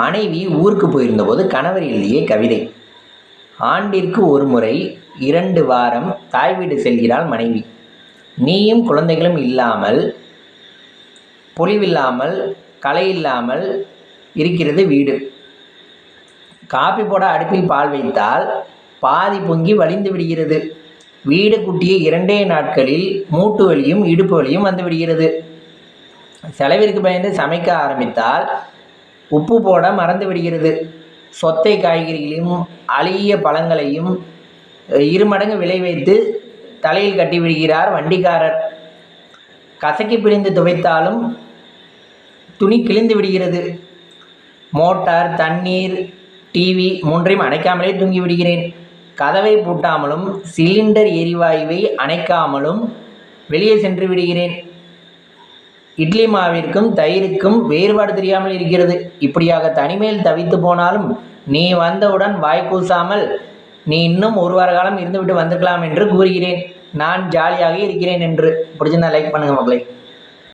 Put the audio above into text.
மனைவி ஊருக்கு போயிருந்தபோது கணவர் எழுதிய கவிதை. ஆண்டிற்கு ஒரு முறை இரண்டு வாரம் தாய் வீடு செல்கிறாள் மனைவி. நீயும் குழந்தைகளும் இல்லாமல் பொலிவில்லாமல் களை இல்லாமல் இருக்கிறது வீடு. காப்பி போட அடுப்பில் பால் வைத்தால் பாதி பொங்கி வலிந்து விடுகிறது. வீடு குட்டிய இரண்டே நாட்களில் மூட்டு வலியும் இடுப்பு வலியும் வந்து விடுகிறது. செலவிற்கு பயந்து சமைக்க ஆரம்பித்தால் உப்பு போட மறந்து விடுகிறது. சொத்தை காய்கறிகளையும் அழிய பழங்களையும் இருமடங்கு விலை வைத்து தலையில் கட்டி விடுகிறார் வண்டிக்காரர். கசக்கி பிழிந்து துவைத்தாலும் துணி கிழிந்து விடுகிறது. மோட்டார் தண்ணீர் டிவி மூன்றையும் அணைக்காமலே தூங்கி விடுகிறேன். கதவை பூட்டாமலும் சிலிண்டர் எரிவாயுவை அணைக்காமலும் வெளியே சென்று விடுகிறேன். இட்லி மாவிற்கும் தயிருக்கும் வேறுபாடு தெரியாமல் இருக்கிறது. இப்படியாக தனிமையில் தவித்து போனாலும் நீ வந்தவுடன் வாய் கூசாமல் நீ இன்னும் ஒரு வார காலம் இருந்துவிட்டு வந்திருக்கலாம் என்று கூறுகிறேன். நான் ஜாலியாக இருக்கிறேன் என்று. பிடிச்சிருந்தா லைக் பண்ணுங்க மக்களை.